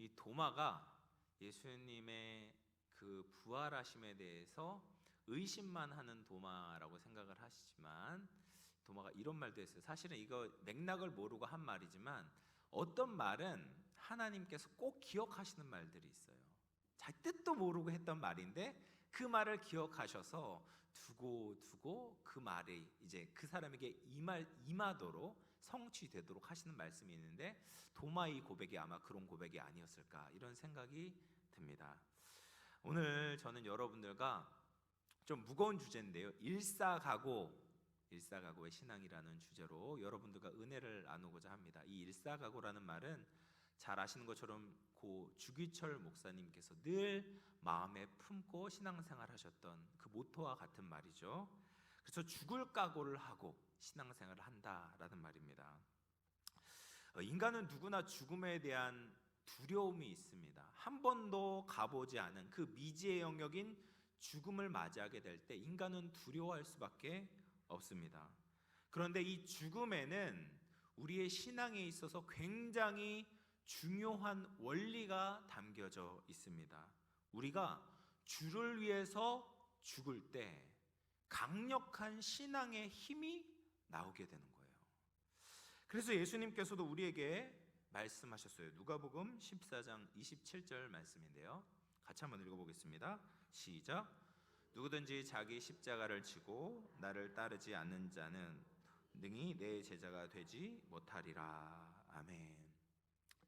이 도마가 예수님의 그 부활하심에 대해서 의심만 하는 도마라고 생각을 하시지만 도마가 이런 말도 했어요. 사실은 이거 맥락을 모르고 한 말이지만 어떤 말은 하나님께서 꼭 기억하시는 말들이 있어요. 잘 뜻도 모르고 했던 말인데 그 말을 기억하셔서 두고 두고 그 말이 이제 그 사람에게 임할 임하도록 성취되도록 하시는 말씀이 있는데 도마의 고백이 아마 그런 고백이 아니었을까 이런 생각이 듭니다. 오늘 저는 여러분들과 좀 무거운 주제인데요. 일사가고 일사가고의 신앙이라는 주제로 여러분들과 은혜를 나누고자 합니다. 이 일사가고라는 말은 잘 아시는 것처럼 고 주기철 목사님께서 늘 마음에 품고 신앙생활 하셨던 그 모토와 같은 말이죠. 그래서 죽을 각오를 하고 신앙생활을 한다라는 말입니다. 어, 인간은 누구나 죽음에 대한 두려움이 있습니다. 한 번도 가보지 않은 그 미지의 영역인 죽음을 맞이하게 될 때 인간은 두려워할 수밖에 없습니다. 그런데 이 죽음에는 우리의 신앙에 있어서 굉장히 중요한 원리가 담겨져 있습니다. 우리가 주를 위해서 죽을 때 강력한 신앙의 힘이 나오게 되는 거예요. 그래서 예수님께서도 우리에게 말씀하셨어요. 누가복음 14장 27절 말씀인데요. 같이 한번 읽어보겠습니다. 시작. 누구든지 자기 십자가를 지고 나를 따르지 않는 자는 능히 내 제자가 되지 못하리라. 아멘.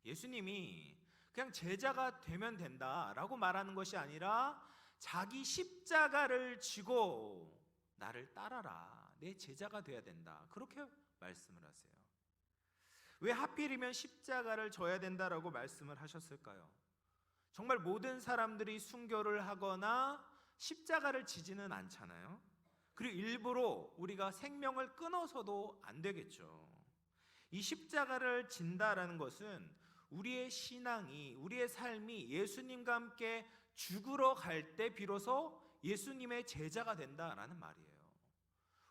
예수님이 그냥 제자가 되면 된다라고 말하는 것이 아니라 자기 십자가를 지고 나를 따라라. 내 제자가 돼야 된다. 그렇게 말씀을 하세요. 왜 하필이면 십자가를 져야 된다라고 말씀을 하셨을까요? 정말 모든 사람들이 순교를 하거나 십자가를 지지는 않잖아요. 그리고 일부러 우리가 생명을 끊어서도 안 되겠죠. 이 십자가를 진다라는 것은 우리의 신앙이 우리의 삶이 예수님과 함께 죽으러 갈 때 비로소 예수님의 제자가 된다라는 말이에요.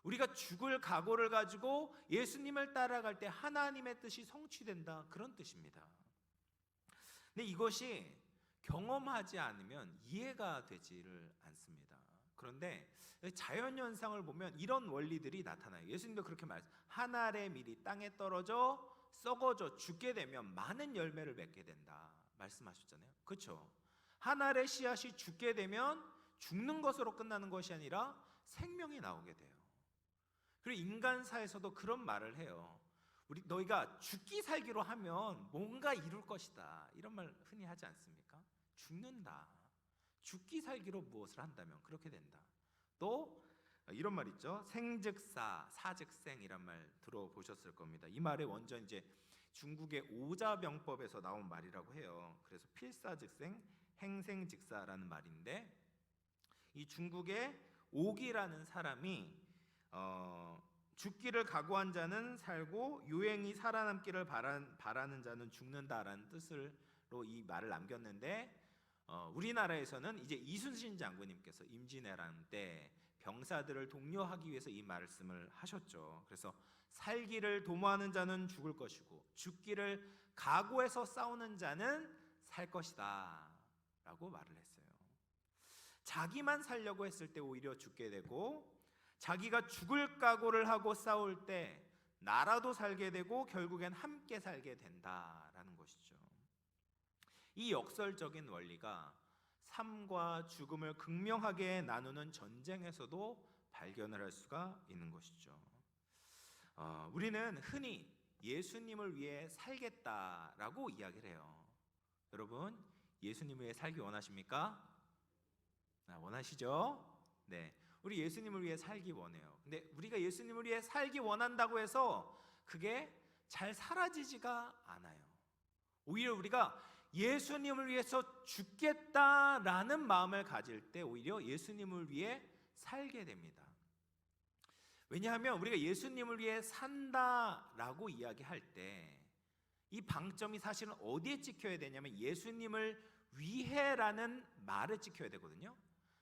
우리가 죽을 각오를 가지고 예수님을 따라갈 때 하나님의 뜻이 성취된다 그런 뜻입니다. 근데 이것이 경험하지 않으면 이해가 되지를 않습니다. 그런데 자연 현상을 보면 이런 원리들이 나타나요. 예수님도 그렇게 말씀. 한 알의 밀이 땅에 떨어져 썩어져 죽게 되면 많은 열매를 맺게 된다. 말씀하셨잖아요. 그렇죠? 한 알의 씨앗이 죽게 되면 죽는 것으로 끝나는 것이 아니라 생명이 나오게 돼요. 그리고 인간사에서도 그런 말을 해요. 우리 너희가 죽기 살기로 하면 뭔가 이룰 것이다. 이런 말 흔히 하지 않습니까? 죽는다. 죽기 살기로 무엇을 한다면 그렇게 된다. 또 이런 말 있죠. 생즉사, 사즉생이란 말 들어보셨을 겁니다. 이 말의 원전 이제 중국의 오자병법에서 나온 말이라고 해요. 그래서 필사즉생, 행생즉사라는 말인데 이 중국의 오기라는 사람이 어, 죽기를 각오한 자는 살고 유행이 살아남기를 바란, 바라는 자는 죽는다라는 뜻으로 이 말을 남겼는데 어, 우리나라에서는 이제 이순신 장군님께서 임진왜란 때 병사들을 독려하기 위해서 이 말씀을 하셨죠. 그래서 살기를 도모하는 자는 죽을 것이고 죽기를 각오해서 싸우는 자는 살 것이다라고 말을 했어요. 자기만 살려고 했을 때 오히려 죽게 되고 자기가 죽을 각오를 하고 싸울 때 나라도 살게 되고 결국엔 함께 살게 된다라는 것이죠. 이 역설적인 원리가 삶과 죽음을 극명하게 나누는 전쟁에서도 발견을 할 수가 있는 것이죠. 어, 우리는 흔히 예수님을 위해 살겠다라고 이야기를 해요. 여러분, 예수님을 위해 살기 원하십니까? 아, 원하시죠? 네. 우리 예수님을 위해 살기 원해요. 근데 우리가 예수님을 위해 살기 원한다고 해서 그게 잘 사라지지가 않아요. 오히려 우리가 예수님을 위해서 죽겠다라는 마음을 가질 때 오히려 예수님을 위해 살게 됩니다. 왜냐하면 우리가 예수님을 위해 산다라고 이야기할 때 이 방점이 사실은 어디에 찍혀야 되냐면 예수님을 위해라는 말을 찍혀야 되거든요.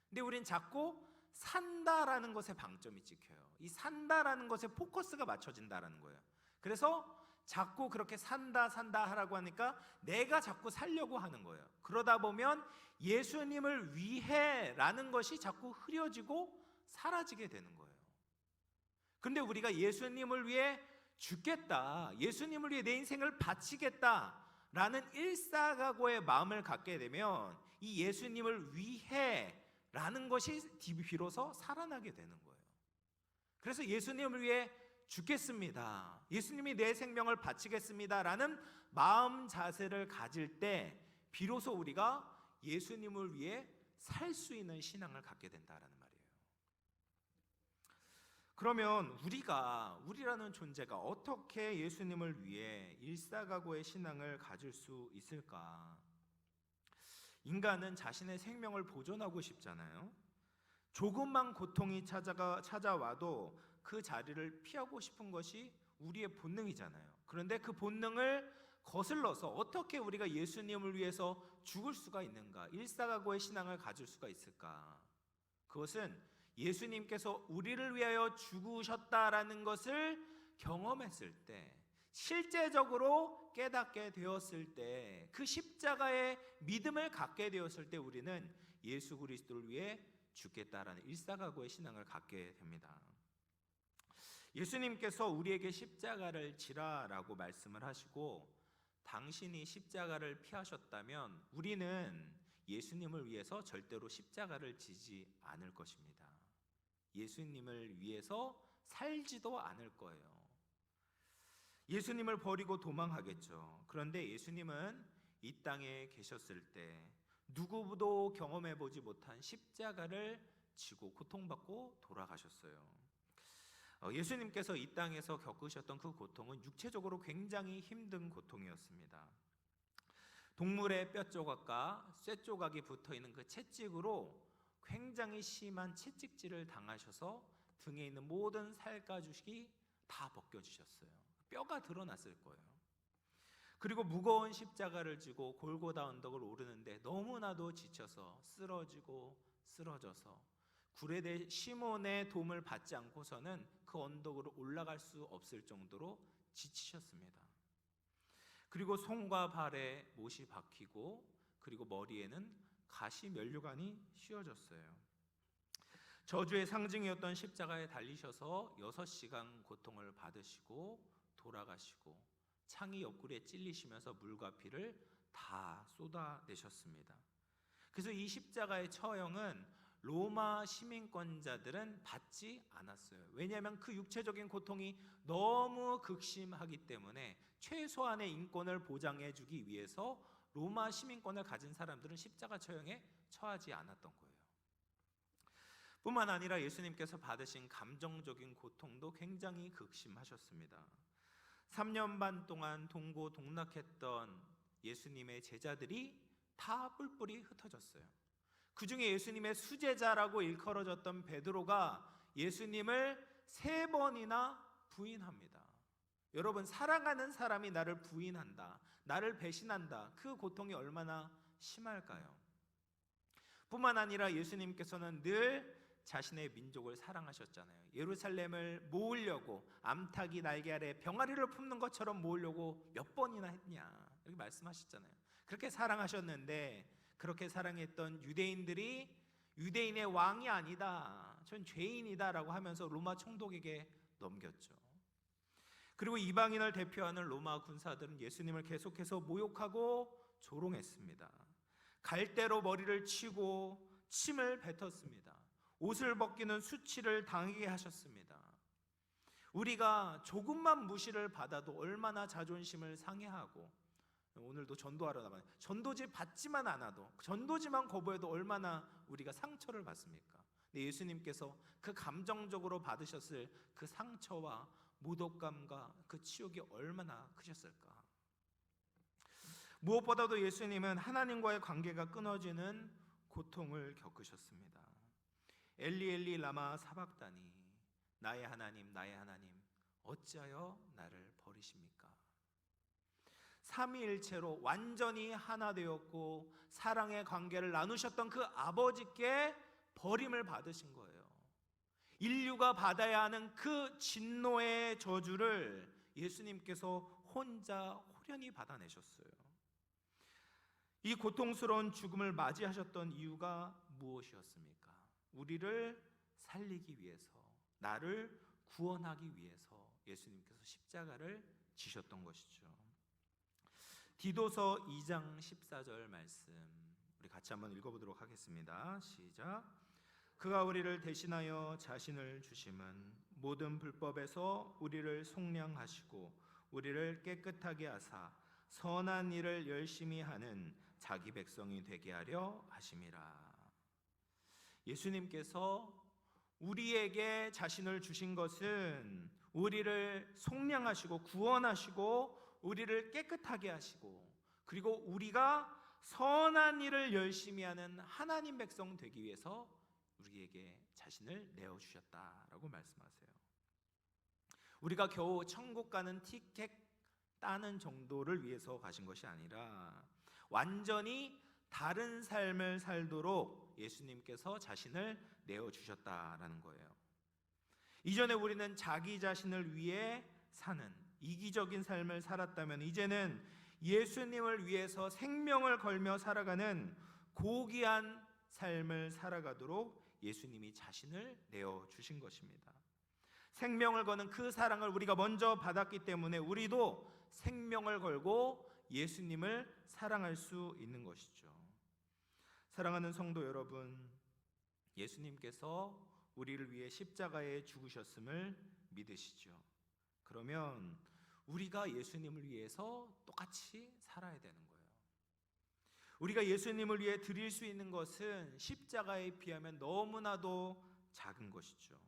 근데 우리는 자꾸 산다라는 것에 방점이 찍혀요. 이 산다라는 것에 포커스가 맞춰진다라는 거예요. 그래서 자꾸 그렇게 산다 산다 하라고 하니까 내가 자꾸 살려고 하는 거예요. 그러다 보면 예수님을 위해라는 것이 자꾸 흐려지고 사라지게 되는 거예요. 근데 우리가 예수님을 위해 죽겠다. 예수님을 위해 내 인생을 바치겠다 라는 일사각오의 마음을 갖게 되면 이 예수님을 위해 라는 것이 비로소 살아나게 되는 거예요. 그래서 예수님을 위해 죽겠습니다. 예수님이 내 생명을 바치겠습니다 라는 마음 자세를 가질 때 비로소 우리가 예수님을 위해 살 수 있는 신앙을 갖게 된다라는 말이에요. 그러면 우리가 우리라는 존재가 어떻게 예수님을 위해 일사각오의 신앙을 가질 수 있을까? 인간은 자신의 생명을 보존하고 싶잖아요. 조금만 고통이 찾아가 찾아와도 그 자리를 피하고 싶은 것이 우리의 본능이잖아요. 그런데 그 본능을 거슬러서 어떻게 우리가 예수님을 위해서 죽을 수가 있는가? 일사각오의 신앙을 가질 수가 있을까? 그것은 예수님께서 우리를 위하여 죽으셨다라는 것을 경험했을 때 실제적으로 깨닫게 되었을 때 그 십자가의 믿음을 갖게 되었을 때 우리는 예수 그리스도를 위해 죽겠다라는 일사각오의 신앙을 갖게 됩니다. 예수님께서 우리에게 십자가를 지라라고 말씀을 하시고 당신이 십자가를 피하셨다면 우리는 예수님을 위해서 절대로 십자가를 지지 않을 것입니다. 예수님을 위해서 살지도 않을 거예요. 예수님을 버리고 도망하겠죠. 그런데 예수님은 이 땅에 계셨을 때 누구도 경험해 보지 못한 십자가를 지고 고통받고 돌아가셨어요. 어, 예수님께서 이 땅에서 겪으셨던 그 고통은 육체적으로 굉장히 힘든 고통이었습니다. 동물의 뼈 조각과 쇠 조각이 붙어 있는 그 채찍으로 굉장히 심한 채찍질을 당하셔서 등에 있는 모든 살가죽이 다 벗겨지셨어요. 뼈가 드러났을 거예요. 그리고 무거운 십자가를 지고 골고다 언덕을 오르는데 너무나도 지쳐서 쓰러지고 쓰러져서 구레대 시몬의 도움을 받지 않고서는 그 언덕으로 올라갈 수 없을 정도로 지치셨습니다. 그리고 손과 발에 못이 박히고 그리고 머리에는 가시 면류관이 씌워졌어요. 저주의 상징이었던 십자가에 달리셔서 6시간 고통을 받으시고 돌아가시고 창이 옆구리에 찔리시면서 물과 피를 다 쏟아내셨습니다. 그래서 이 십자가의 처형은 로마 시민권자들은 받지 않았어요. 왜냐하면 그 육체적인 고통이 너무 극심하기 때문에 최소한의 인권을 보장해 주기 위해서 로마 시민권을 가진 사람들은 십자가 처형에 처하지 않았던 거예요. 뿐만 아니라 예수님께서 받으신 감정적인 고통도 굉장히 극심하셨습니다. 3년 반 동안 동고동락했던 예수님의 제자들이 다 뿔뿔이 흩어졌어요. 그 중에 예수님의 수제자라고 일컬어졌던 베드로가 예수님을 세 번이나 부인합니다. 여러분 사랑하는 사람이 나를 부인한다. 나를 배신한다. 그 고통이 얼마나 심할까요? 뿐만 아니라 예수님께서는 늘 자신의 민족을 사랑하셨잖아요. 예루살렘을 모으려고 암탉이 날개 아래 병아리를 품는 것처럼 모으려고 몇 번이나 했냐. 이렇게 말씀하셨잖아요. 그렇게 사랑하셨는데 그렇게 사랑했던 유대인들이 유대인의 왕이 아니다. 전 죄인이다라고 하면서 로마 총독에게 넘겼죠. 그리고 이방인을 대표하는 로마 군사들은 예수님을 계속해서 모욕하고 조롱했습니다. 갈대로 머리를 치고 침을 뱉었습니다. 옷을 벗기는 수치를 당하게 하셨습니다. 우리가 조금만 무시를 받아도 얼마나 자존심을 상해하고 오늘도 전도하러 나가요. 전도지 받지만 않아도 전도지만 거부해도 얼마나 우리가 상처를 받습니까? 근데 예수님께서 그 감정적으로 받으셨을 그 상처와 모독감과 그 치욕이 얼마나 크셨을까? 무엇보다도 예수님은 하나님과의 관계가 끊어지는 고통을 겪으셨습니다. 엘리 엘리 라마 사박다니 나의 하나님 나의 하나님 어찌하여 나를 버리십니까? 삼위일체로 완전히 하나 되었고 사랑의 관계를 나누셨던 그 아버지께 버림을 받으신 거예요. 인류가 받아야 하는 그 진노의 저주를 예수님께서 혼자 호련히 받아내셨어요. 이 고통스러운 죽음을 맞이하셨던 이유가 무엇이었습니까? 우리를 살리기 위해서, 나를 구원하기 위해서 예수님께서 십자가를 지셨던 것이죠. 디도서 2장 14절 말씀 우리 같이 한번 읽어보도록 하겠습니다. 시작. 그가 우리를 대신하여 자신을 주심은 모든 불법에서 우리를 속량하시고 우리를 깨끗하게 하사 선한 일을 열심히 하는 자기 백성이 되게 하려 하심이라. 예수님께서 우리에게 자신을 주신 것은 우리를 속량하시고 구원하시고 우리를 깨끗하게 하시고 그리고 우리가 선한 일을 열심히 하는 하나님 백성 되기 위해서 우리에게 자신을 내어 주셨다라고 말씀하세요. 우리가 겨우 천국 가는 티켓 따는 정도를 위해서 가신 것이 아니라 완전히 다른 삶을 살도록 예수님께서 자신을 내어 주셨다라는 거예요. 이전에 우리는 자기 자신을 위해 사는 이기적인 삶을 살았다면 이제는 예수님을 위해서 생명을 걸며 살아가는 고귀한 삶을 살아가도록 예수님이 자신을 내어 주신 것입니다. 생명을 거는 그 사랑을 우리가 먼저 받았기 때문에 우리도 생명을 걸고 예수님을 사랑할 수 있는 것이죠. 사랑하는 성도 여러분, 예수님께서 우리를 위해 십자가에 죽으셨음을 믿으시죠. 그러면 우리가 예수님을 위해서 똑같이 살아야 되는 거예요. 우리가 예수님을 위해 드릴 수 있는 것은 십자가에 비하면 너무나도 작은 것이죠.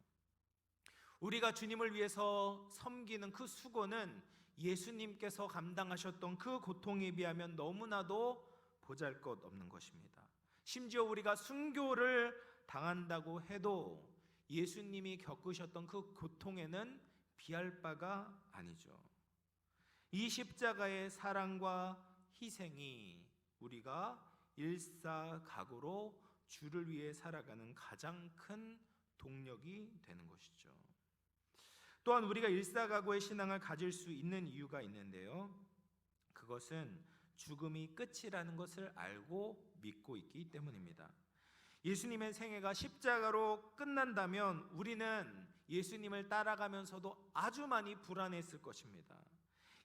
우리가 주님을 위해서 섬기는 그 수고는 예수님께서 감당하셨던 그 고통에 비하면 너무나도 보잘 것 없는 것입니다. 심지어 우리가 순교를 당한다고 해도 예수님이 겪으셨던 그 고통에는 비할 바가 아니죠. 이 십자가의 사랑과 희생이 우리가 일사각오로 주를 위해 살아가는 가장 큰 동력이 되는 것이죠. 또한 우리가 일사각오의 신앙을 가질 수 있는 이유가 있는데요. 그것은 죽음이 끝이라는 것을 알고 믿고 있기 때문입니다. 예수님의 생애가 십자가로 끝난다면 우리는 예수님을 따라가면서도 아주 많이 불안했을 것입니다.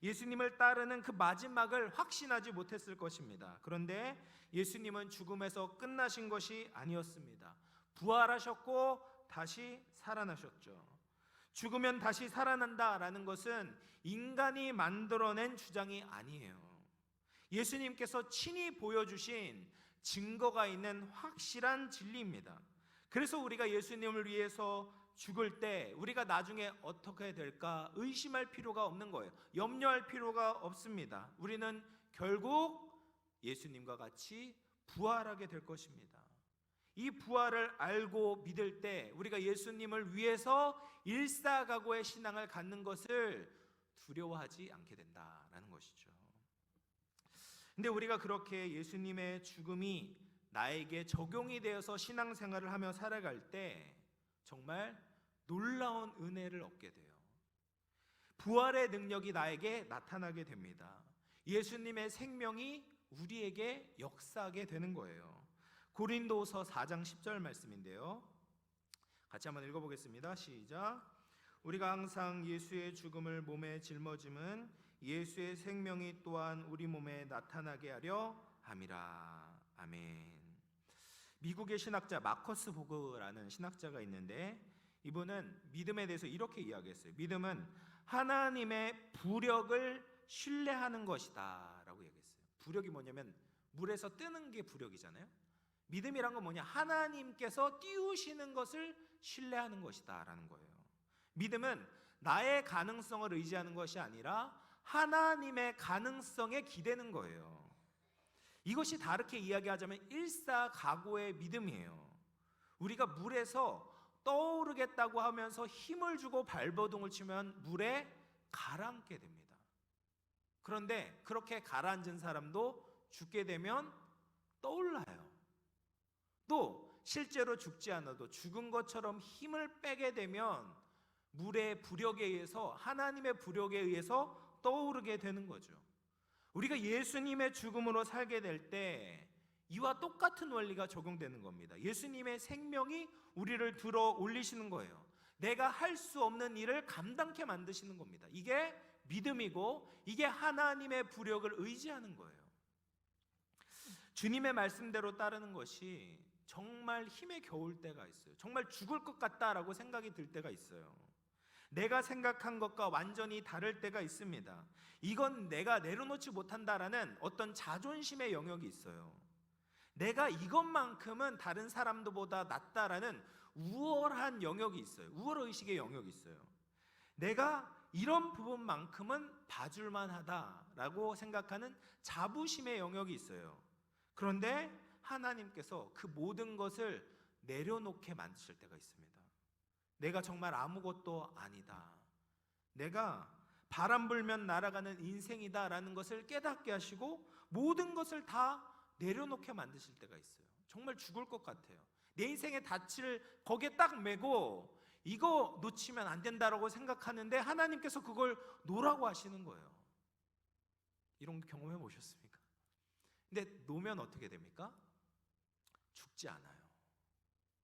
예수님을 따르는 그 마지막을 확신하지 못했을 것입니다. 그런데 예수님은 죽음에서 끝나신 것이 아니었습니다. 부활하셨고 다시 살아나셨죠. 죽으면 다시 살아난다라는 것은 인간이 만들어낸 주장이 아니에요. 예수님께서 친히 보여주신 증거가 있는 확실한 진리입니다. 그래서 우리가 예수님을 위해서 죽을 때 우리가 나중에 어떻게 될까 의심할 필요가 없는 거예요. 염려할 필요가 없습니다. 우리는 결국 예수님과 같이 부활하게 될 것입니다. 이 부활을 알고 믿을 때 우리가 예수님을 위해서 일사각오의 신앙을 갖는 것을 두려워하지 않게 된다라는 것이죠. 근데 우리가 그렇게 예수님의 죽음이 나에게 적용이 되어서 신앙생활을 하며 살아갈 때 정말 놀라운 은혜를 얻게 돼요. 부활의 능력이 나에게 나타나게 됩니다. 예수님의 생명이 우리에게 역사하게 되는 거예요. 고린도서 4장 10절 말씀인데요. 같이 한번 읽어보겠습니다. 시작. 우리가 항상 예수의 죽음을 몸에 짊어짐은 예수의 생명이 또한 우리 몸에 나타나게 하려 함이라. 아멘. 미국의 신학자 마커스 보그라는 신학자가 있는데 이분은 믿음에 대해서 이렇게 이야기했어요. 믿음은 하나님의 부력을 신뢰하는 것이다라고 얘기했어요. 부력이 뭐냐면 물에서 뜨는 게 부력이잖아요. 믿음이란 건 뭐냐? 하나님께서 띄우시는 것을 신뢰하는 것이다라는 거예요. 믿음은 나의 가능성을 의지하는 것이 아니라 하나님의 가능성에 기대는 거예요. 이것이 다르게 이야기하자면 일사각오의 믿음이에요. 우리가 물에서 떠오르겠다고 하면서 힘을 주고 발버둥을 치면 물에 가라앉게 됩니다. 그런데 그렇게 가라앉은 사람도 죽게 되면 떠올라요. 또 실제로 죽지 않아도 죽은 것처럼 힘을 빼게 되면 물의 부력에 의해서 하나님의 부력에 의해서 떠오르게 되는 거죠. 우리가 예수님의 죽음으로 살게 될 때 이와 똑같은 원리가 적용되는 겁니다. 예수님의 생명이 우리를 들어 올리시는 거예요. 내가 할 수 없는 일을 감당케 만드시는 겁니다. 이게 믿음이고 이게 하나님의 부력을 의지하는 거예요. 주님의 말씀대로 따르는 것이 정말 힘에 겨울 때가 있어요. 정말 죽을 것 같다라고 생각이 들 때가 있어요. 내가 생각한 것과 완전히 다를 때가 있습니다. 이건 내가 내려놓지 못한다라는 어떤 자존심의 영역이 있어요. 내가 이것만큼은 다른 사람들보다 낫다라는 우월한 영역이 있어요. 우월 의식의 영역이 있어요. 내가 이런 부분만큼은 봐줄만 하다라고 생각하는 자부심의 영역이 있어요. 그런데 하나님께서 그 모든 것을 내려놓게 만드실 때가 있습니다. 내가 정말 아무것도 아니다. 내가 바람 불면 날아가는 인생이다라는 것을 깨닫게 하시고 모든 것을 다 내려놓게 만드실 때가 있어요. 정말 죽을 것 같아요. 내 인생의 닻을 거기에 딱 메고 이거 놓치면 안 된다라고 생각하는데 하나님께서 그걸 놓으라고 하시는 거예요. 이런 거 경험해 보셨습니까? 근데 놓으면 어떻게 됩니까? 죽지 않아요.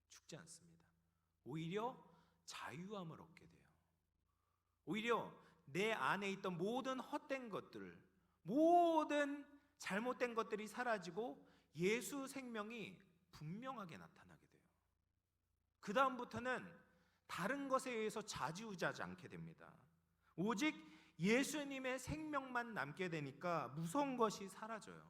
죽지 않습니다. 오히려 자유함을 얻게 돼요. 오히려 내 안에 있던 모든 헛된 것들, 모든 잘못된 것들이 사라지고 예수 생명이 분명하게 나타나게 돼요. 그 다음부터는 다른 것에 의해서 좌지우지하지 않게 됩니다. 오직 예수님의 생명만 남게 되니까 무서운 것이 사라져요.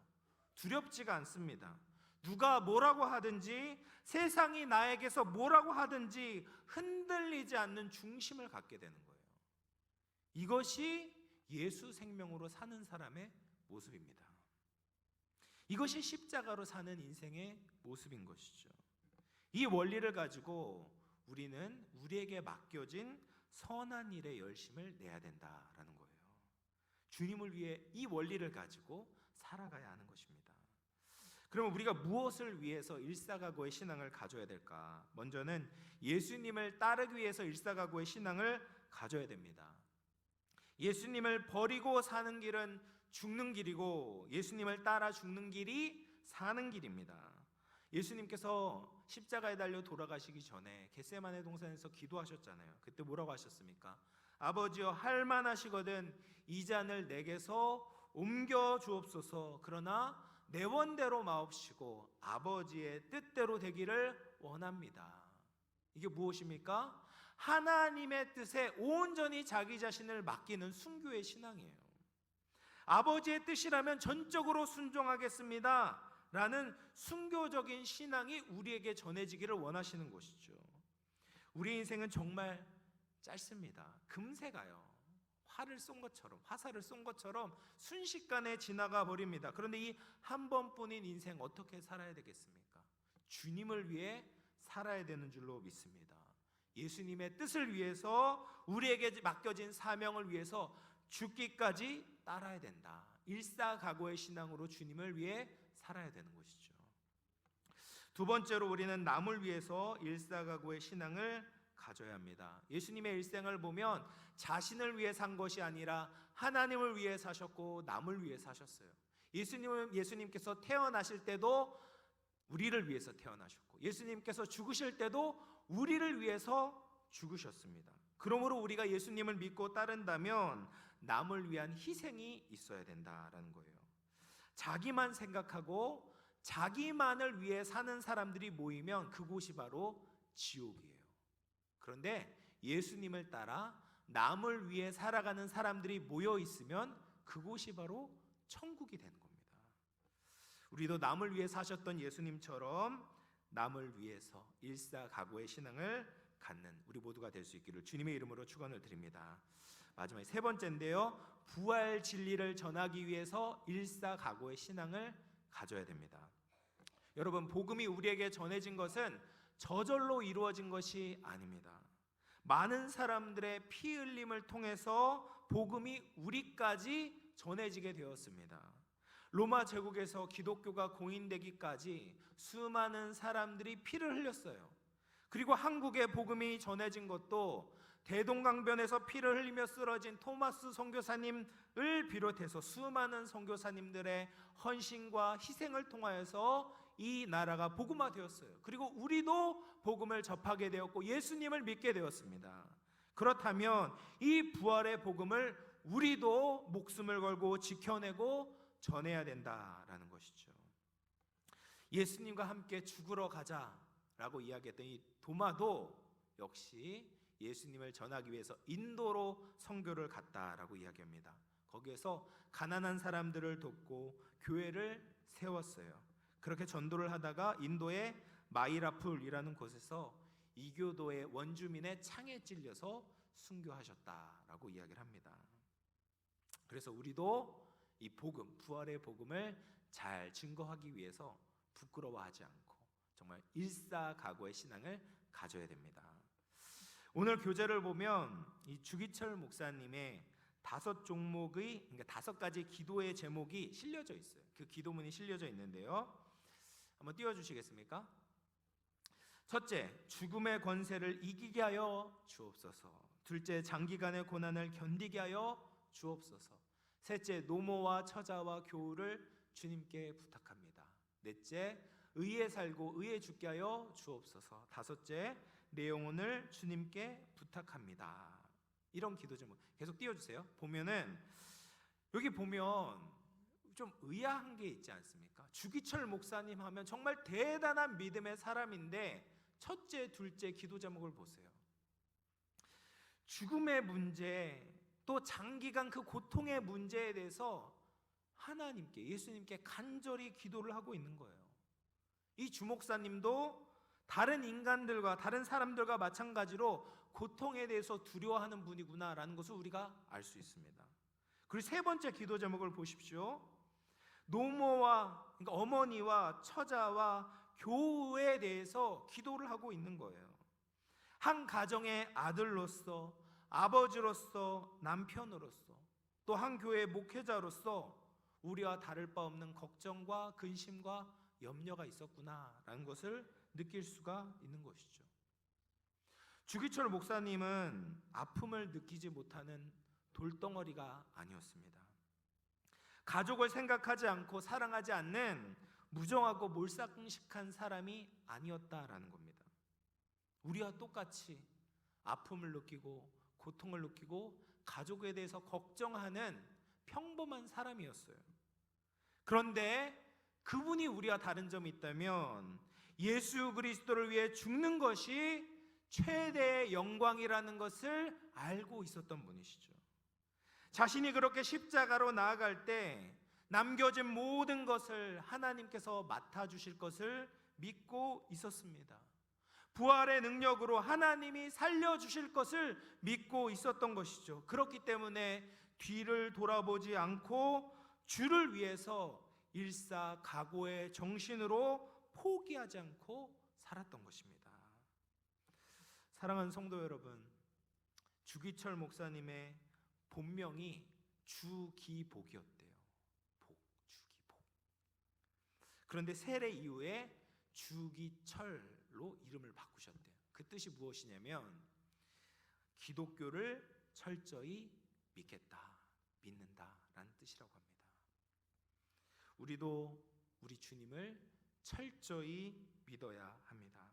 두렵지가 않습니다. 누가 뭐라고 하든지 세상이 나에게서 뭐라고 하든지 흔들리지 않는 중심을 갖게 되는 거예요. 이것이 예수 생명으로 사는 사람의 모습입니다. 이것이 십자가로 사는 인생의 모습인 것이죠. 이 원리를 가지고 우리는 우리에게 맡겨진 선한 일에 열심을 내야 된다라는 거예요. 주님을 위해 이 원리를 가지고 살아가야 하는 것입니다. 그러면 우리가 무엇을 위해서 일사각오의 신앙을 가져야 될까? 먼저는 예수님을 따르기 위해서 일사각오의 신앙을 가져야 됩니다. 예수님을 버리고 사는 길은 죽는 길이고 예수님을 따라 죽는 길이 사는 길입니다. 예수님께서 십자가에 달려 돌아가시기 전에 겟세마네 동산에서 기도하셨잖아요. 그때 뭐라고 하셨습니까? 아버지여 할 만하시거든 이 잔을 내게서 옮겨 주옵소서. 그러나 내 원대로 마옵시고 아버지의 뜻대로 되기를 원합니다. 이게 무엇입니까? 하나님의 뜻에 온전히 자기 자신을 맡기는 순교의 신앙이에요. 아버지의 뜻이라면 전적으로 순종하겠습니다. 라는 순교적인 신앙이 우리에게 전해지기를 원하시는 것이죠. 우리 인생은 정말 짧습니다. 금세 가요. 화를 쏜 것처럼, 화살을 쏜 것처럼 순식간에 지나가 버립니다. 그런데 이 한 번뿐인 인생 어떻게 살아야 되겠습니까? 주님을 위해 살아야 되는 줄로 믿습니다. 예수님의 뜻을 위해서 우리에게 맡겨진 사명을 위해서 죽기까지 따라야 된다. 일사각오의 신앙으로 주님을 위해 살아야 되는 것이죠. 두 번째로 우리는 남을 위해서 일사각오의 신앙을 가져야 합니다. 예수님의 일생을 보면 자신을 위해 산 것이 아니라 하나님을 위해 사셨고 남을 위해 사셨어요. 예수님은 예수님께서 태어나실 때도 우리를 위해서 태어나셨고 예수님께서 죽으실 때도 우리를 위해서 죽으셨습니다. 그러므로 우리가 예수님을 믿고 따른다면 남을 위한 희생이 있어야 된다라는 거예요. 자기만 생각하고 자기만을 위해 사는 사람들이 모이면 그곳이 바로 지옥이에요. 그런데 예수님을 따라 남을 위해 살아가는 사람들이 모여 있으면 그곳이 바로 천국이 되는 겁니다. 우리도 남을 위해 사셨던 예수님처럼 남을 위해서 일사각오의 신앙을 갖는 우리 모두가 될 수 있기를 주님의 이름으로 축원을 드립니다. 마지막에 세 번째인데요. 부활 진리를 전하기 위해서 일사각오의 신앙을 가져야 됩니다. 여러분 복음이 우리에게 전해진 것은 저절로 이루어진 것이 아닙니다. 많은 사람들의 피 흘림을 통해서 복음이 우리까지 전해지게 되었습니다. 로마 제국에서 기독교가 공인되기까지 수많은 사람들이 피를 흘렸어요. 그리고 한국에 복음이 전해진 것도 대동강변에서 피를 흘리며 쓰러진 토마스 선교사님을 비롯해서 수많은 선교사님들의 헌신과 희생을 통하여서 이 나라가 복음화 되었어요. 그리고 우리도 복음을 접하게 되었고 예수님을 믿게 되었습니다. 그렇다면 이 부활의 복음을 우리도 목숨을 걸고 지켜내고 전해야 된다라는 것이죠. 예수님과 함께 죽으러 가자라고 이야기했던 이 도마도 역시 예수님을 전하기 위해서 인도로 선교를 갔다라고 이야기합니다. 거기에서 가난한 사람들을 돕고 교회를 세웠어요. 그렇게 전도를 하다가 인도의 마이라풀이라는 곳에서 이교도의 원주민의 창에 찔려서 순교하셨다라고 이야기를 합니다. 그래서 우리도 이 복음, 부활의 복음을 잘 증거하기 위해서 부끄러워하지 않고 정말 일사각오의 신앙을 가져야 됩니다. 오늘 교재를 보면 이 주기철 목사님의 다섯 종목의 그러니까 다섯 가지 기도의 제목이 실려져 있어요. 그 기도문이 실려져 있는데요. 한번 띄워 주시겠습니까? 첫째, 죽음의 권세를 이기게 하여 주옵소서. 둘째, 장기간의 고난을 견디게 하여 주옵소서. 셋째, 노모와 처자와 교우를 주님께 부탁합니다. 넷째, 의에 살고 의에 죽게 하여 주옵소서. 다섯째, 내 영혼을 주님께 부탁합니다. 이런 기도 제목 계속 띄워주세요. 보면은 여기 보면 좀 의아한 게 있지 않습니까? 주기철 목사님 하면 정말 대단한 믿음의 사람인데 첫째, 둘째 기도 제목을 보세요. 죽음의 문제 또 장기간 그 고통의 문제에 대해서 하나님께 예수님께 간절히 기도를 하고 있는 거예요. 이 주목사님도 다른 인간들과 다른 사람들과 마찬가지로 고통에 대해서 두려워하는 분이구나라는 것을 우리가 알 수 있습니다. 그리고 세 번째 기도 제목을 보십시오. 노모와 그러니까 어머니와 처자와 교우에 대해서 기도를 하고 있는 거예요. 한 가정의 아들로서 아버지로서 남편으로서 또 한 교회의 목회자로서 우리와 다를 바 없는 걱정과 근심과 염려가 있었구나라는 것을 느낄 수가 있는 것이죠. 주기철 목사님은 아픔을 느끼지 못하는 돌덩어리가 아니었습니다. 가족을 생각하지 않고 사랑하지 않는 무정하고 몰상식한 사람이 아니었다라는 겁니다. 우리와 똑같이 아픔을 느끼고 고통을 느끼고 가족에 대해서 걱정하는 평범한 사람이었어요. 그런데 그분이 우리와 다른 점이 있다면 예수 그리스도를 위해 죽는 것이 최대의 영광이라는 것을 알고 있었던 분이시죠. 자신이 그렇게 십자가로 나아갈 때 남겨진 모든 것을 하나님께서 맡아주실 것을 믿고 있었습니다. 부활의 능력으로 하나님이 살려주실 것을 믿고 있었던 것이죠. 그렇기 때문에 뒤를 돌아보지 않고 주를 위해서 일사 각오의 정신으로 포기하지 않고 살았던 것입니다. 사랑하는 성도 여러분, 주기철 목사님의 본명이 주기복이었대요. 복, 주기복. 그런데 세례 이후에 주기철로 이름을 바꾸셨대요. 그 뜻이 무엇이냐면 기독교를 철저히 믿겠다, 믿는다라는 뜻이라고 합니다. 우리도 우리 주님을 철저히 믿어야 합니다.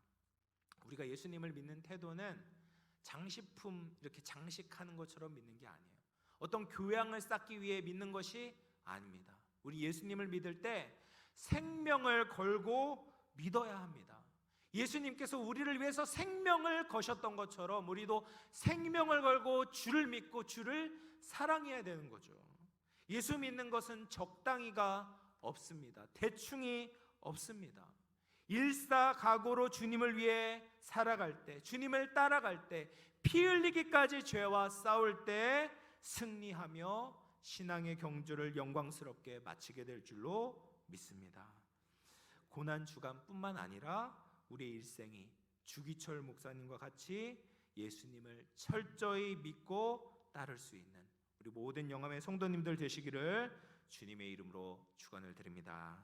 우리가 예수님을 믿는 태도는 장식품 이렇게 장식하는 것처럼 믿는 게 아니에요. 어떤 교양을 쌓기 위해 믿는 것이 아닙니다. 우리 예수님을 믿을 때 생명을 걸고 믿어야 합니다. 예수님께서 우리를 위해서 생명을 거셨던 것처럼 우리도 생명을 걸고 주를 믿고 주를 사랑해야 되는 거죠. 예수 믿는 것은 적당히가 없습니다. 대충이 없습니다. 일사각오로 주님을 위해 살아갈 때, 주님을 따라갈 때, 피 흘리기까지 죄와 싸울 때 승리하며 신앙의 경주를 영광스럽게 마치게 될 줄로 믿습니다. 고난 주간뿐만 아니라 우리의 일생이 주기철 목사님과 같이 예수님을 철저히 믿고 따를 수 있는 우리 모든 영암의 성도님들 되시기를 주님의 이름으로 축원을 드립니다.